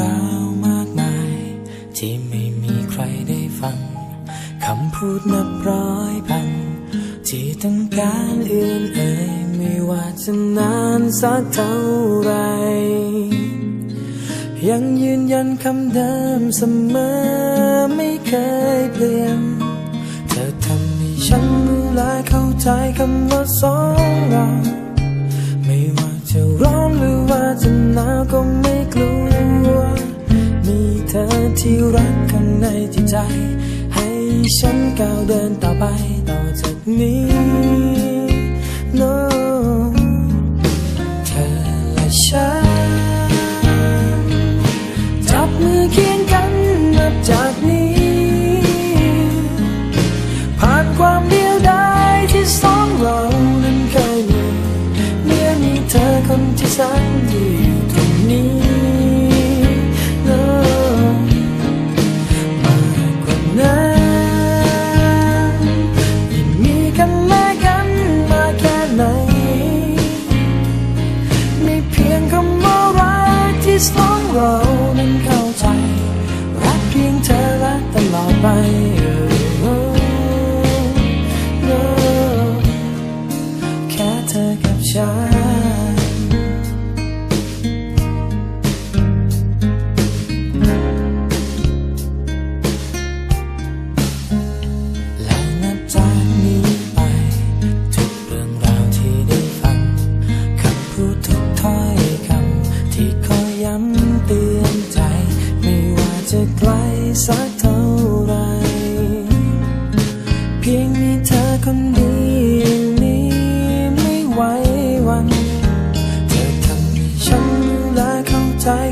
ราวมากมาย ที่ไม่มีใครได้ฟังคำพูดนับร้อยพัน ที่ต้องการเอื่นเอ่ยไม่ว่าจะนานสักเท่าไร ยังยืนยันคำเดิมเสมอไม่เคยเปลี่ยน เธอทำให้ฉันรู้และเข้าใจคำว่าสองเรา ไม่ว่าจะร้อนหรือว่าจะหนาวก็ไม่ ที่รักข้างในจิตใจ ให้ฉันก้าวเดินต่อไปต่อจากนี้ no เธอและฉัน จับมือเคียงกันนับจากนี้ ผ่านความเดียวดายที่สองเรานั้นเคยมีเมื่อมีเธอคนที่แสนดี กที่สองเรานั้นเข้าใจ รักเพียงเธอและตลอดไป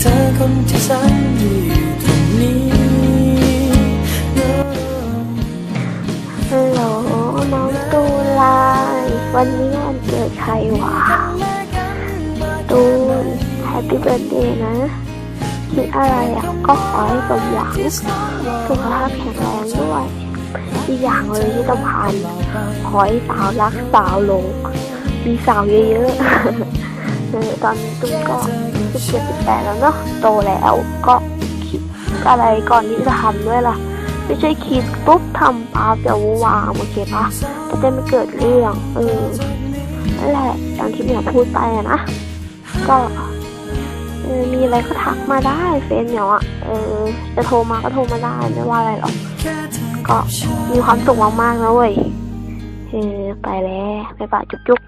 เธอคนที่ฉันอยู่ตรงนี้ฮัลโหลน้องตูลายวันนี้วันเกิดใครวะตูนแฮปปี้เบิร์ดเดย์นะคิดอะไรอะก็ขอให้สมหวังสุขภาพแข็งแรงด้วยอีกอย่างเลยที่สำคัญขอให้สาวรักสาวหลงมีสาวเยอะๆเออตอนนี้ตุ้มก็ จ็ดสิบแปดแล้วเนาะโตแล้วก็คิดอะไรก่อนที่จะทำด้วยล่ะ ไม่ใช่คิดปุ๊บทำปั๊บเดี๋ยววางโอเคปะจะได้ไม่เกิดเรื่องเออนั่นแหละอย่างที่เหมียวพูดไปอะนะก็มีอะไรก็ทักมาได้เฟซเหมียวอะเออจะโทรมาก็โทรมาได้ไม่ว่าอะไรหรอกก็มีความสุขมากๆนะเว้ยเออไปแล้วไปปะจุ๊บจุ๊บ